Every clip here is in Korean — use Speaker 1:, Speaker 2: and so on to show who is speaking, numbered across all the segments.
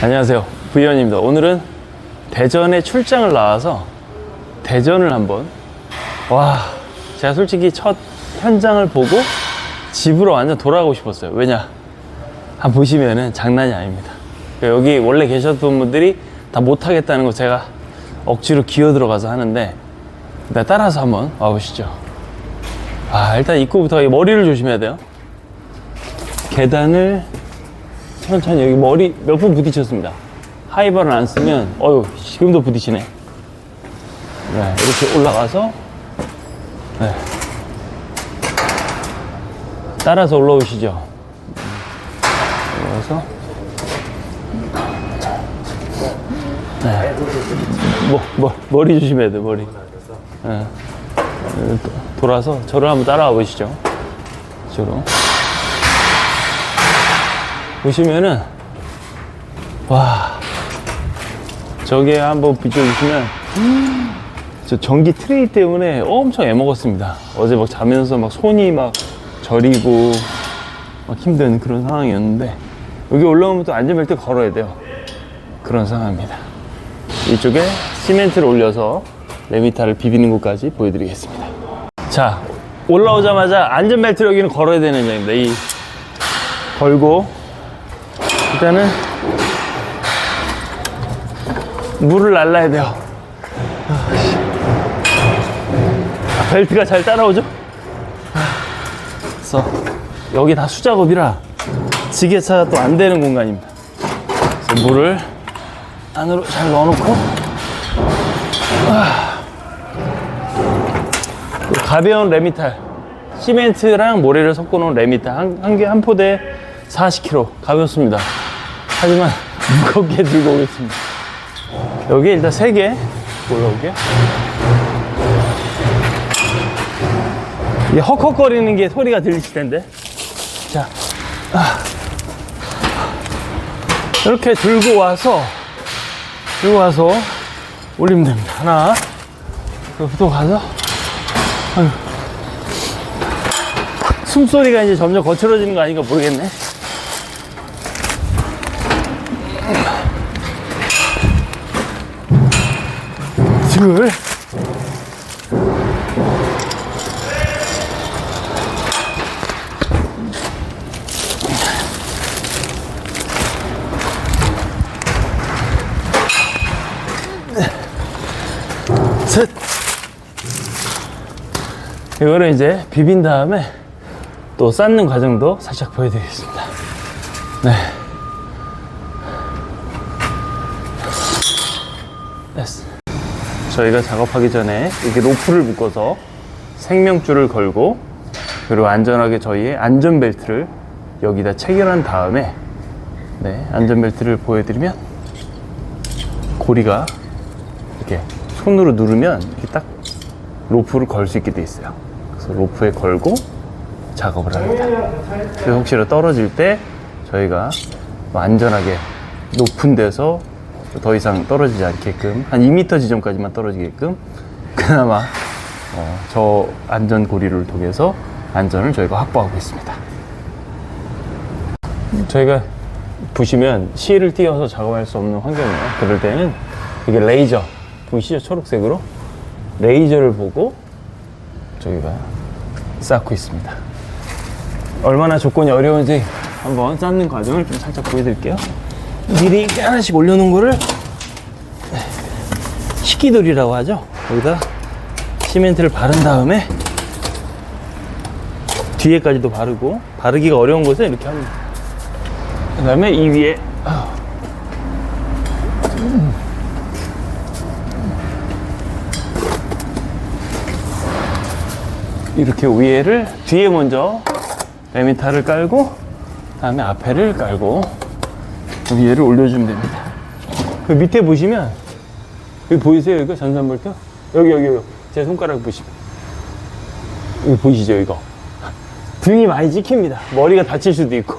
Speaker 1: 안녕하세요. 부위원입니다. 오늘은 대전에 출장을 나와서 대전을 한번 와 제가 솔직히 첫 현장을 보고 집으로 완전 돌아가고 싶었어요. 왜냐? 한 보시면은 장난이 아닙니다. 여기 원래 계셨던 분들이 다 못하겠다는 거 제가 억지로 기어 들어가서 하는데 일단 따라서 한번 와보시죠. 아 일단 입구부터 이 머리를 조심해야 돼요. 계단을 천천히 여기 머리 몇 번 부딪혔습니다. 하이바를 안 쓰면 어유 지금도 부딪히네. 네, 이렇게 올라가서 네. 따라서 올라오시죠. 올라와서 네. 뭐, 뭐, 머리 조심해야 돼 머리. 네. 도- 돌아서 저를 한번 따라와 보시죠. 저로. 보시면은 와. 저게 한번 비춰주시면 저 전기 트레이 때문에 엄청 애먹었습니다. 어제 막 자면서 막 손이 막 저리고 막 힘든 그런 상황이었는데 여기 올라오면 또 안전벨트 걸어야 돼요. 그런 상황입니다. 이쪽에 시멘트를 올려서 레미타를 비비는 곳까지 보여드리겠습니다. 자 올라오자마자 안전벨트를 여기는 걸어야 되는 점입니다. 이 걸고 일단은 물을 날라야 돼요. 아, 벨트가 잘 따라오죠? 아, 그래서 여기 다 수작업이라 지게차가 또 안 되는 공간입니다. 물을 안으로 잘 넣어놓고 아. 그 가벼운 레미탈 시멘트랑 모래를 섞어놓은 레미탈 한, 한 개, 한 포대에 40kg 가볍습니다. 하지만 무겁게 들고 오겠습니다. 여기 일단 3개 올라올게요. 이게 헉헉거리는 게 소리가 들리실 텐데. 자, 아. 이렇게 들고 와서, 들고 와서 올리면 됩니다. 하나, 그부터 가서, 아유. 숨소리가 이제 점점 거칠어지는 거 아닌가 모르겠네. 둘. 셋. 이거를 이제 비빈 다음에 또 쌓는 과정도 살짝 보여드리겠습니다. 네. 됐어. 저희가 작업하기 전에 이렇게 로프를 묶어서 생명줄을 걸고 그리고 안전하게 저희의 안전벨트를 여기다 체결한 다음에 네, 안전벨트를 보여드리면 고리가 이렇게 손으로 누르면 이렇게 딱 로프를 걸 수 있게 돼 있어요. 그래서 로프에 걸고 작업을 합니다. 그래서 혹시라도 떨어질 때 저희가 뭐 안전하게 높은 데서 더 이상 떨어지지 않게끔 한 2m 지점까지만 떨어지게끔 그나마 어, 저 안전 고리를 통해서 안전을 저희가 확보하고 있습니다. 저희가 보시면 실을 띄어서 작업할 수 없는 환경이에요. 그럴 때는 이게 레이저 보이시죠? 초록색으로 레이저를 보고 저희가 쌓고 있습니다. 얼마나 조건이 어려운지 한번 쌓는 과정을 좀 살짝 보여드릴게요. 미리 하나씩 올려놓은 거를 식기돌이라고 하죠. 여기다 시멘트를 바른 다음에 뒤에까지도 바르고 바르기가 어려운 곳에 이렇게 합니다. 그 다음에 이 위에 이렇게 위에를 뒤에 먼저 레미타를 깔고 다음에 앞에를 깔고 위에를 올려주면 됩니다. 그 밑에 보시면 여기 보이세요? 이거 전선볼트? 여기 여기 여기 제 손가락 보시면 여기 보이시죠? 이거 등이 많이 찍힙니다. 머리가 다칠 수도 있고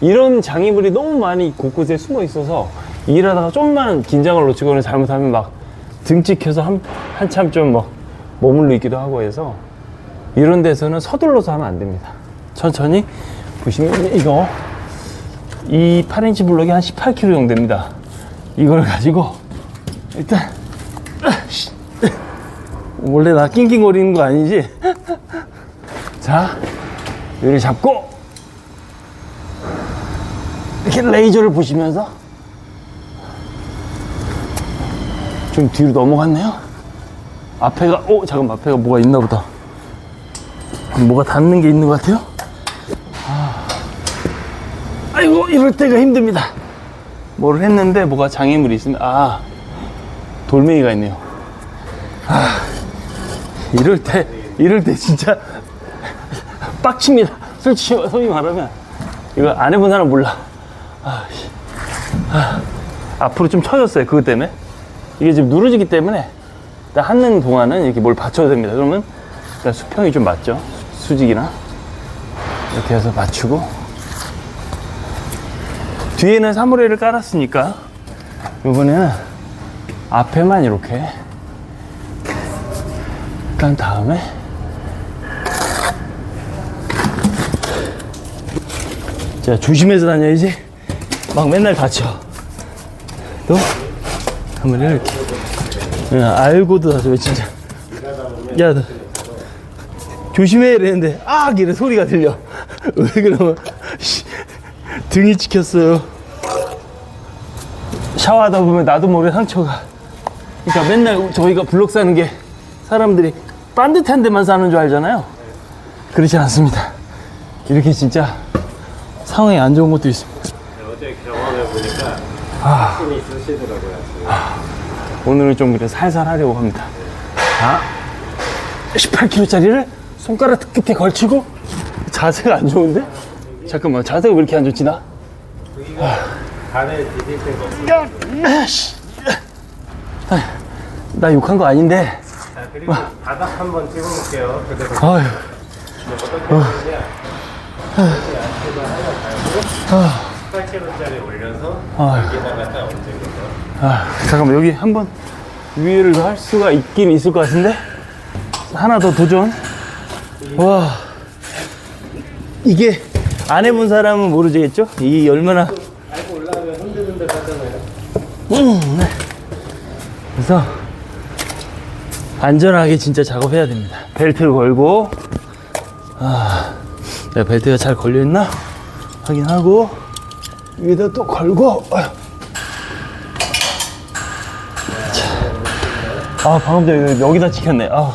Speaker 1: 이런 장애물이 너무 많이 곳곳에 숨어 있어서 일하다가 좀만 긴장을 놓치거나 잘못하면 막 등 찍혀서 한, 한참 좀 막 머물러 있기도 하고 해서 이런 데서는 서둘러서 하면 안 됩니다. 천천히 보시면 이거 이 8인치 블록이 한 18kg 정도 됩니다. 이걸 가지고 일단 씨, 원래 나 낑낑거리는 거 아니지? 자, 얘를 잡고 이렇게 레이저를 보시면서 좀 뒤로 넘어갔네요. 앞에가 오 잠깐 앞에가 뭐가 있나 보다. 뭐가 닿는 게 있는 것 같아요. 아, 아이고 이럴 때가 힘듭니다. 뭐를 했는데 뭐가 장애물이 있으면 아 돌멩이가 있네요. 아 이럴 때 이럴 때 진짜 빡칩니다. 솔직히 소위 말하면 이거 안 해본 사람 몰라. 아, 씨. 아, 앞으로 좀 쳐졌어요. 그것 때문에 이게 지금 누르지기 때문에 하는 동안은 이렇게 뭘 받쳐야 됩니다. 그러면 일단 수평이 좀 맞죠. 수- 수직이나 이렇게 해서 맞추고 뒤에는 사무레를 깔았으니까 이번에는 앞에만 이렇게. 깐 다음에. 자 조심해서 다녀야지. 막 맨날 다쳐. 또? 한번 이렇게. 야, 알고도 다쳐 진짜. 야 너, 조심해 이랬는데 아 이래 소리가 들려. 왜 그러면? 씨, 등이 찍혔어요. 샤워하다 보면 나도 모르게 상처가. 그러니까 맨날 저희가 블록 사는 게 사람들이 반듯한 데만 사는 줄 알잖아요. 그렇지 않습니다. 이렇게 진짜 상황이 안 좋은 것도 있습니다.
Speaker 2: 어제 경험해 보니까 힘이 쓰시더라고요.
Speaker 1: 오늘은 좀 그래 살살 하려고 합니다. 자 18kg짜리를 손가락 끝에 걸치고 자세가 안 좋은데? 잠깐만 자세가 왜 이렇게 안 좋지 나?
Speaker 2: 디딜 때가.
Speaker 1: 아, 나 욕한 거 아닌데
Speaker 2: 자, 그리고 바닥 한번 찍어볼게요. 그대로
Speaker 1: 아휴
Speaker 2: 어떻게 하느냐. 안쪽을 하나 달고 18kg짜리 올려서
Speaker 1: 아휴.
Speaker 2: 여기다가 딱 얹은 거죠.
Speaker 1: 아, 잠깐만 여기 한번 위에를 할 수가 있긴 있을 것 같은데 하나 더 도전 와 이게 안 해본 사람은 모르겠죠 이 얼마나
Speaker 2: 알고 올라가면 흔들흔들 하잖아요.
Speaker 1: 음, 네. 그래서 안전하게 진짜 작업해야 됩니다 벨트를 걸고 아, 내가 벨트가 잘 걸려 있나 확인하고 위에다 또 걸고. 아 방금 전에 여기다 찍혔네 아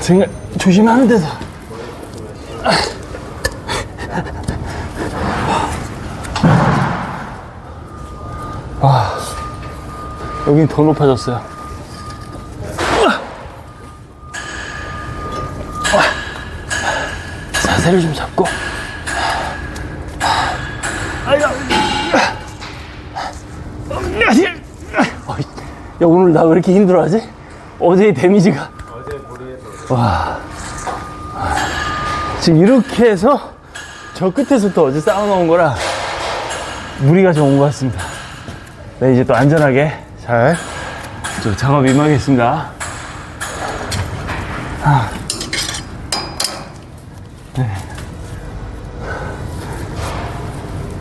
Speaker 1: 등을 조심하는 데서 여긴 더 높아졌어요. 자세를 좀 잡고. 야 오늘 나 왜 이렇게 힘들어하지? 어제의 데미지가.
Speaker 2: 어제 무리해서
Speaker 1: 와. 지금 이렇게 해서 저 끝에서 또 어제 쌓아놓은 거라 무리가 좀 온 것 같습니다. 네 이제 또 안전하게 잘. 저 작업 임하겠습니다. 아. 네.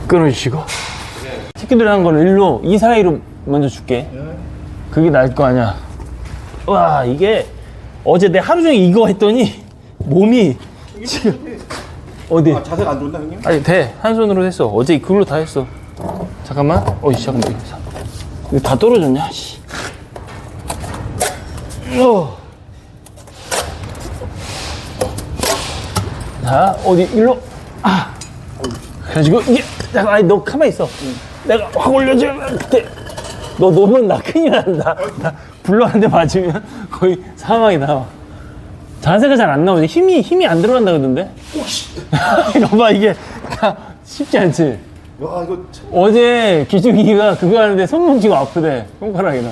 Speaker 1: 끊어주시고. 새끼들 한 거는 일로 이 사이로 먼저 줄게. 그게 나을 거 아니야. 와 이게 어제 내 하루 종일 이거 했더니 몸이 지금 어디?
Speaker 2: 자세가 안 좋나 형님?
Speaker 1: 아니 돼. 한 손으로 했어. 어제 그걸로 다 했어. 잠깐만. 어이 잠깐만 이거 다 떨어졌냐? 씨. 어. 자 어디 일로? 아. 그래가지고 이게 잠깐 아니 너 가만히 있어. 내가 확 올려줘 그때 너 놓으면 나 큰일 난다 나 불러 한대 맞으면 거의 사망이 나와 자세가 잘 안 나오지? 힘이 힘이 안 들어간다 그러던데? 이거 봐 이게 다 쉽지 않지
Speaker 2: 와 이거
Speaker 1: 어제 기중이가 그거 하는데 손목 지고 아프대 손가락이나.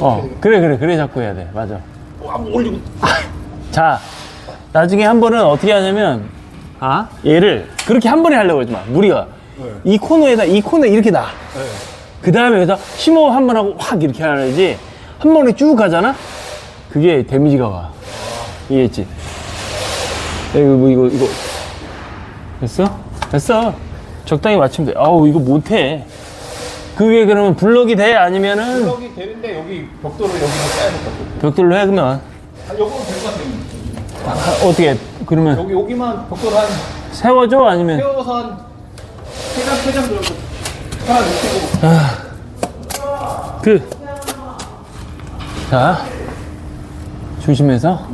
Speaker 1: 어 그래 그래 그래 잡고 해야 돼. 맞아.
Speaker 2: 한번 올리고.
Speaker 1: 자 나중에 한 번은 어떻게 하냐면 아? 얘를 그렇게 한 번에 하려고 하지 마. 무리가. 이 코너에다 이 코너에 이렇게 놔그 다음에 여기다 심호흡 한 번 하고 확 이렇게 하야지. 한 번에 쭉 가잖아? 그게 데미지가 와. 이해했지? 야, 이거 뭐 이거 이거. 됐어? 됐어 적당히 맞추면 돼 아우 이거 못해 그 위에 그러면 블럭이 돼? 아니면은
Speaker 2: 블럭이 되는데 여기 벽돌을 여기서 써야 될 것 같아요.
Speaker 1: 벽돌로 해, 그러면?
Speaker 2: 아, 요거는 될것 같아요.
Speaker 1: 아, 어떻게, 그러면
Speaker 2: 여기 여기만 벽돌 한
Speaker 1: 세워줘? 아니면?
Speaker 2: 세워서 한 세장 세장 정도 하나 놓치고
Speaker 1: 그. 자. 조심해서.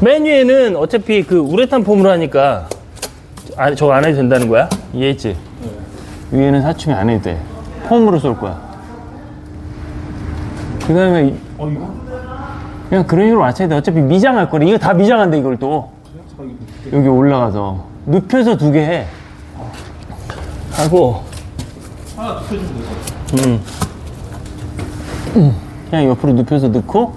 Speaker 1: 맨 위에는 어차피 그 우레탄 폼으로 하니까 아, 저거 안 해도 된다는 거야? 이해했지? 위에는 사충이 안 해도 돼. 폼으로 쏠 거야. 그 다음에
Speaker 2: 어 이거?
Speaker 1: 그냥 그런 식으로 맞춰야 돼. 어차피 미장할 거래. 이거 다 미장한데, 이걸 또. 여기 올라가서. 눕혀서 두 개 해. 하고,
Speaker 2: 하나 눕혀주면 되죠.
Speaker 1: 음. 음. 그냥 옆으로 눕혀서 넣고,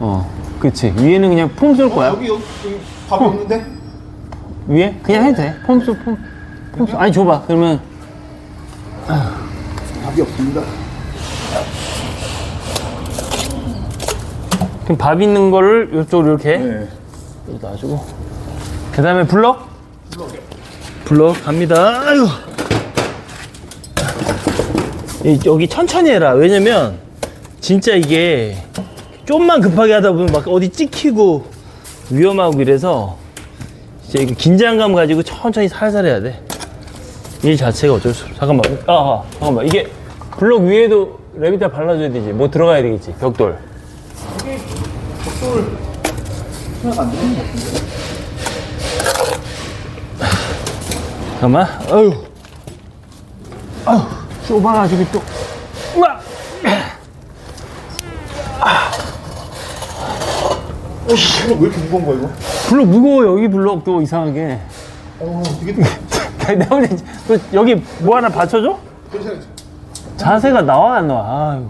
Speaker 1: 어. 그치. 위에는 그냥 폼 쏠 거야.
Speaker 2: 여기 여기 여기 밥이 없는데?
Speaker 1: 위에? 그냥 해도 돼. 폼 쏠, 폼. 폼 쏠. 아니, 줘봐. 그러면,
Speaker 2: 밥이 없습니다.
Speaker 1: 그럼 밥 있는 거를 이쪽으로 이렇게
Speaker 2: 네.
Speaker 1: 여기 놔주고. 그 다음에 블럭? 블럭 갑니다. 아유. 이- 여기 천천히 해라. 왜냐면 진짜 이게 좀만 급하게 하다 보면 막 어디 찍히고 위험하고 이래서 이거 긴장감 가지고 천천히 살살 해야 돼. 일 자체가 어쩔 수 없어. 잠깐만. 아, 아, 잠깐만. 이게 블럭 위에도 레비타 발라줘야 되지. 뭐 들어가야 되겠지. 벽돌.
Speaker 2: 벽돌 하나가 안.
Speaker 1: 잠깐만. 아유. 아유, 좁아가지고 또. 우와!
Speaker 2: 어, 이거 왜 이렇게 무거운 거야 이거?
Speaker 1: 블록 무거워, 여기 블록도 이상하게.
Speaker 2: 어, 이게
Speaker 1: 내가 볼때 그 여기 뭐 하나 받쳐줘?
Speaker 2: 괜찮아요.
Speaker 1: 자세가 나와, 안 나와? 아유.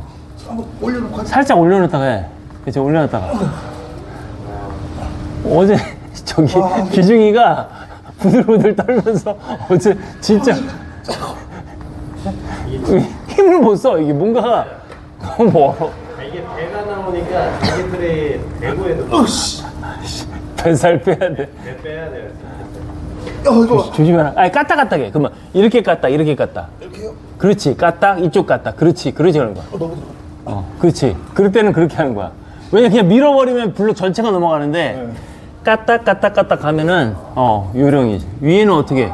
Speaker 2: 한번 올려놓고 하자.
Speaker 1: 살짝 올려놓다가 해. 그치, 올려놨다가. 어제, 저기, 기중이가 부들부들 떨면서 어제 진짜 힘을 못 써. 이게 뭔가 너무 멀어.
Speaker 3: 이게 배가 나오니까 자기들이 대구에도
Speaker 2: 어 씨.
Speaker 1: 뱃살 빼야 돼.
Speaker 3: 배 빼야 돼요.
Speaker 2: 야 이거
Speaker 1: 조심해라. 아니, 까딱 까딱 해. 그러면 이렇게 까딱, 이렇게 까딱.
Speaker 2: 이렇게요?
Speaker 1: 그렇지. 까딱, 이쪽 까딱. 그렇지. 그렇지 하는 거야.
Speaker 2: 어 너무 들어.
Speaker 1: 어, 그렇지. 그럴 때는 그렇게 하는 거야. 왜냐 그냥 밀어버리면 블록 전체가 넘어가는데
Speaker 2: 네.
Speaker 1: 까딱 까딱 까딱 하면은 어 요령이지. 위에는 어떻게? 해?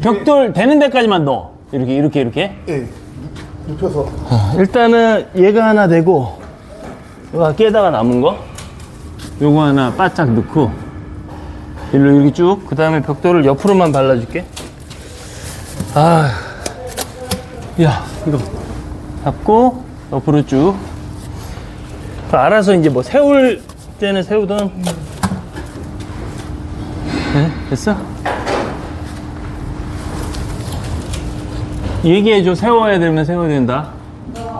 Speaker 1: 벽돌 되는 데까지만 넣어. 이렇게 이렇게 이렇게.
Speaker 2: 예. 눕- 눕혀서.
Speaker 1: 일단은 얘가 하나 되고 이거 깨다가 남은 거 요거 하나 바짝 넣고 일로 이렇게 쭉 그 다음에 벽돌을 옆으로만 발라줄게 아, 야 이거 잡고 옆으로 쭉그 알아서 이제 뭐 세울 때는 세우던 네 됐어? 얘기해줘 세워야 되면 세워야 된다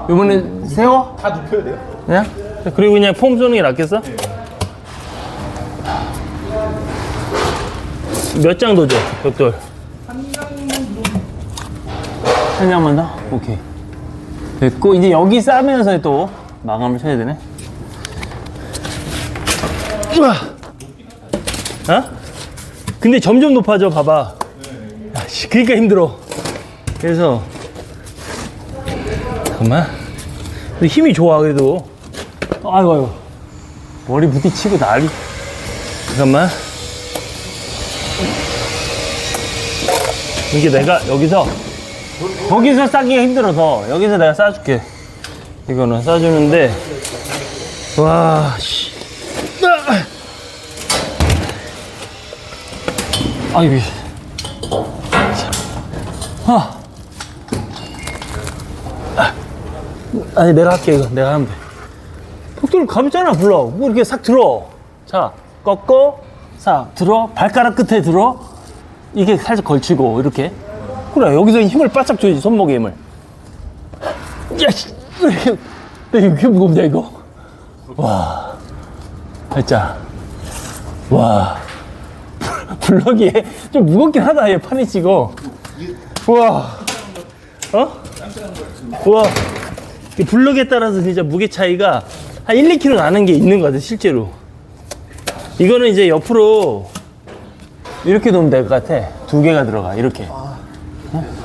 Speaker 1: 이번엔 세워?
Speaker 2: 다 눕혀야 돼요?
Speaker 1: 그냥? 그리고 그냥 폼 쏘는 게 낫겠어? 몇 장 도줘, 벽돌? 한 장만 더? 오케이. 됐고, 이제 여기 싸면서 또 마감을 쳐야 되네. 우와! 어? 근데 점점 높아져, 봐봐. 아, 씨, 그러니까 힘들어. 그래서, 잠깐만. 근데 힘이 좋아, 그래도. 아이고, 아이고. 머리 부딪히고 난리. 잠깐만. 이게 내가 여기서, 거기서 싸기가 힘들어서, 여기서 내가 싸줄게. 이거는 싸주는데, 와, 씨. 아! 아이고. 아. 아니, 내가 할게, 이거. 내가 하면 돼. 벽돌 가볍잖아 불러 뭐 이렇게 싹 들어 자 꺾고 싹 들어 발가락 끝에 들어 이게 살짝 걸치고 이렇게. 그래 여기서 힘을 바짝 줘야지 손목에 힘을. 야씨. 이렇게 무겁냐 이거? 와. 살짝. 와. 블럭이 좀 무겁긴 하다 얘 판이 치고 우와. 어? 우와. 이 블럭에 따라서 진짜 무게 차이가 한 1, 2kg 나는 게 있는 것 같아, 실제로. 이거는 이제 옆으로 이렇게 놓으면 될 것 같아. 두 개가 들어가, 이렇게.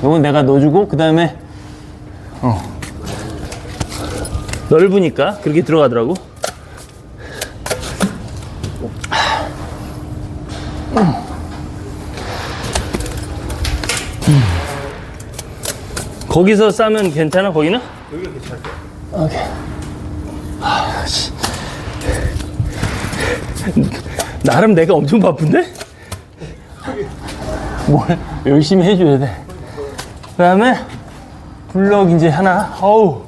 Speaker 1: 요건 내가 넣어주고 그 다음에 어 넓으니까 그렇게 들어가더라고. 음. 거기서 싸면 괜찮아 거기는?
Speaker 3: 여기가 괜찮을 거야.
Speaker 1: 오케이. 아, 씨. 나름 내가 엄청 바쁜데? 뭘 열심히 해줘야 돼. 그 다음에 블럭 이제 하나, 어우.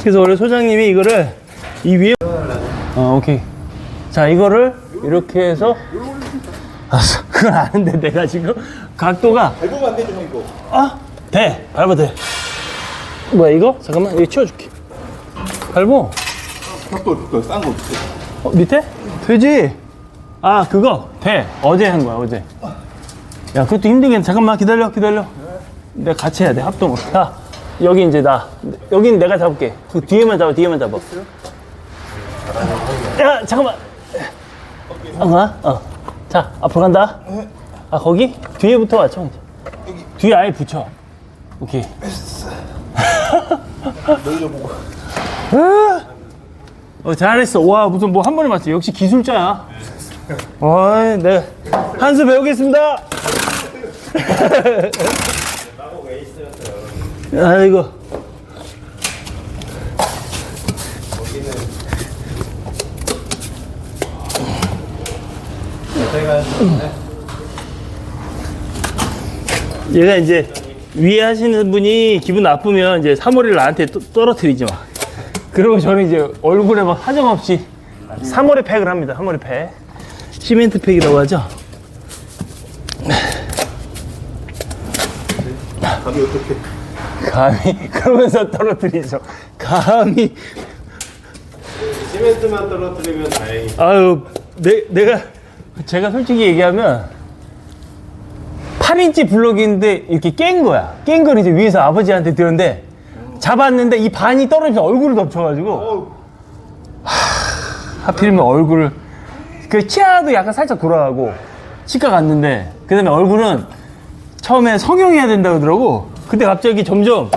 Speaker 1: 그래서 원래 소장님이 이거를 이 위에. 어, 오케이. 자, 이거를 이렇게 해서. 알았어. 그건 아는데 내가 지금 각도가
Speaker 3: 밟으면 안 되죠, 형 이거.
Speaker 1: 아, 돼. 밟아 돼. 뭐야 이거? 잠깐만 이거 치워줄게. 밟어.
Speaker 3: 벽돌 그거 싼거 없지?
Speaker 1: 어, 밑에? 되지. 아 그거 돼. 어제 한 거야 어제. 야 그것도 힘들겠네. 잠깐만 기다려 기다려. 내가 같이 해야 돼 합동으로. 자 여기 이제 나 여긴 내가 잡을게. 그 뒤에만 잡아 뒤에만 잡아. 야 잠깐만. 어, 어. 자 앞으로 간다. 아 거기 뒤에부터 맞춰. 뒤에 아예 붙여. 오케이.
Speaker 3: 어,
Speaker 1: 잘했어. 와, 무슨 뭐 한 번에 맞지. 역시 기술자야. 어이, 네. 한수 배우겠습니다. 아이고. 얘가 이제 위에 하시는 분이 기분 나쁘면 이제 사머리를 나한테 또- 떨어뜨리지 마. 그러면 저는 이제 얼굴에 막 하정없이 사머리 팩을 합니다. 사머리 팩. 시멘트 팩이라고 하죠.
Speaker 3: 감이 어떻게?
Speaker 1: 감히 그러면서 떨어뜨리죠. 감히
Speaker 3: 시멘트만 떨어뜨리면 다행이.
Speaker 1: 아유, 내, 내가, 제가 솔직히 얘기하면, 8인치 블럭인데 이렇게 깬 거야. 깬 걸 이제 위에서 아버지한테 들었는데, 잡았는데 이 반이 떨어져서 얼굴을 덮쳐가지고,
Speaker 3: 어우,
Speaker 1: 하필이면 얼굴을, 그 치아도 약간 살짝 돌아가고, 치과 갔는데, 그 다음에 얼굴은 처음에 성형해야 된다고 그러더라고. 근데 갑자기 점점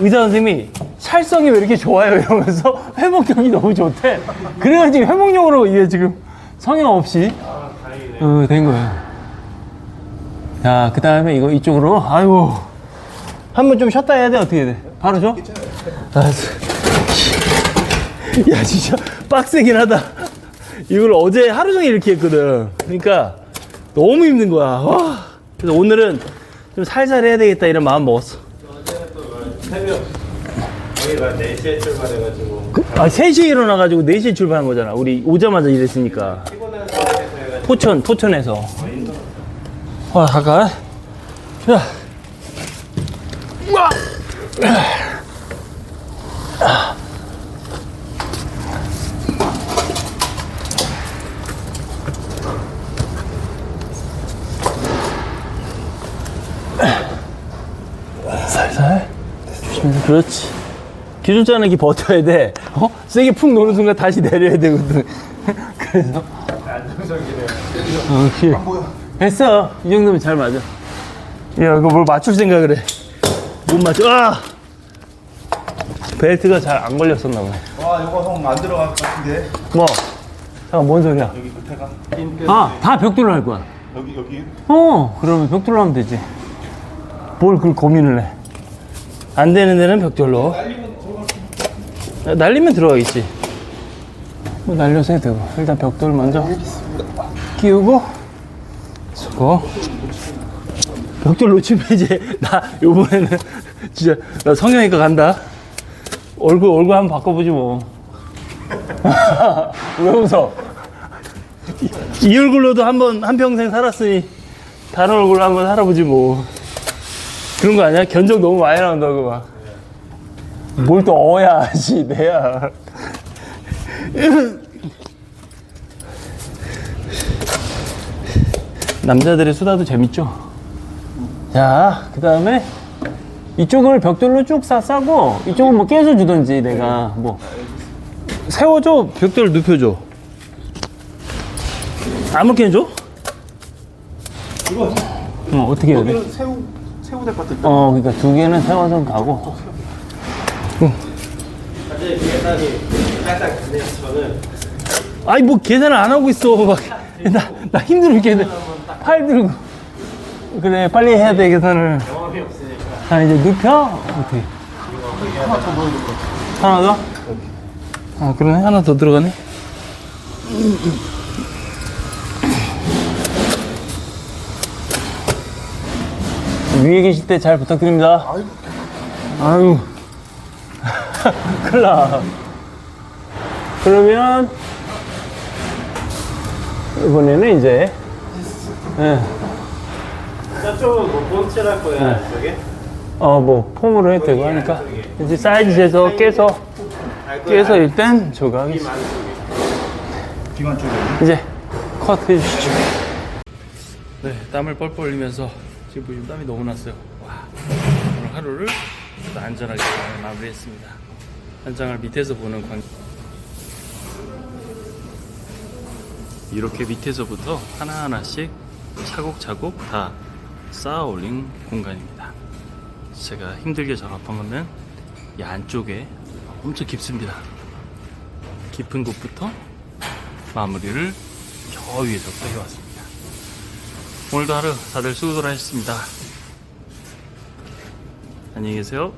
Speaker 1: 의사 선생님이 찰성이 왜 이렇게 좋아요 이러면서 회복력이 너무 좋대. 그래가지고 회복력으로 이게 지금 성형 없이 어, 된 거예요. 자, 그 다음에 이거 이쪽으로 아이고 한 번 좀 쉬었다 해야 돼 어떻게 해야 돼? 바로 줘? 알았어. 야 진짜 빡세긴 하다. 이걸 어제 하루 종일 이렇게 했거든. 그러니까 너무 힘든 거야. 와. 그래서 오늘은 좀 살살 해야 되겠다 이런 마음 먹었어.
Speaker 3: 새벽. 저희가 4시에 출발해가지고.
Speaker 1: 아, 3시에 일어나가지고 4시에 출발한 거잖아. 우리 오자마자 일했으니까. 포천, 포천에서. 와, 잠깐. 살살. 조심해서, 그렇지. 기술자는 이렇게 버텨야 돼. 어? 세게 푹 노는 순간 다시 내려야 되거든. 그래서.
Speaker 3: 안정적이네요.
Speaker 1: 오케이. 됐어. 이 정도면 잘 맞아. 야, 이거 뭘 맞출 생각을 해. 못 맞춰. 아! 벨트가 잘 안 걸렸었나 보네.
Speaker 3: 와, 이거 형안 들어갈 것 같은데.
Speaker 1: 뭐? 잠깐, 뭔 소리야?
Speaker 3: 여기 끝에가.
Speaker 1: 아, 다 벽돌로 할 거야.
Speaker 3: 여기, 여기.
Speaker 1: 어, 그러면 벽돌로 하면 되지. 뭘 그걸 고민을 해. 안 되는 데는 벽돌로. 아, 날리면 들어가겠지. 뭐 날려서 되고. 일단 벽돌 먼저 끼우고, 수고. 벽돌 놓치면 이제, 나, 요번에는 진짜, 나 성형외과 간다. 얼굴, 얼굴 한번 바꿔보지 뭐. 왜 웃어? 이, 이 얼굴로도 한번 한 평생 살았으니 다른 얼굴로 한번 살아보지 뭐 그런 거 아니야? 견적 너무 많이 나온다고 막 뭘 또 어야 씨 내야 남자들의 수다도 재밌죠 자 그 다음에 이쪽을 벽돌로 쭉 싸, 싸고 이쪽은 뭐 깨서 주던지 내가 뭐 세워줘 벽돌 눕혀줘 아무렇게나 줘?
Speaker 2: 이거
Speaker 1: 어, 어떻게 해야 돼?
Speaker 2: 여기는 새우 새우 될것 같은데.
Speaker 1: 어, 그러니까 두 개는 세워서 가고.
Speaker 3: 사실 계산이 살짝 되네요. 저는
Speaker 1: 아니, 뭐 계산을 안 하고 있어. 막. 나, 나 힘들어, 계산. 팔 들고. 그래, 빨리 해야 돼, 계산을.
Speaker 3: 경험이 없으니까
Speaker 1: 자, 이제 눕혀? 어떻게?
Speaker 2: 하나 더 넣어야 될것 같아.
Speaker 1: 하나 더? 아, 그러네. 하나 더 들어가네. 위에 계실 때 잘 부탁드립니다.
Speaker 2: 아이고.
Speaker 1: 아유. 큰일 나. 그러면, 이번에는 이제, 예.
Speaker 3: 저쪽은 뭐 본칠할 거야 저게?
Speaker 1: 어, 뭐, 폼으로 해도 되고 하니까. 이제 사이즈 재서 깨서. 깨서 일단 하겠습니다.
Speaker 2: 비만 쪽에.
Speaker 1: 이제 컷 해주시죠. 네, 땀을 뻘뻘 흘리면서 지금 보시면 땀이 너무 났어요. 와, 오늘 하루를 또 안전하게 잘 마무리했습니다. 현장을 밑에서 보는 관. 이렇게 밑에서부터 하나하나씩 차곡차곡 다 쌓아 올린 공간입니다. 제가 힘들게 작업한 거는 이 안쪽에 엄청 깊습니다. 깊은 곳부터 마무리를 저 위에서부터 해왔습니다. 오늘도 하루 다들 수고들 하셨습니다. 안녕히 계세요.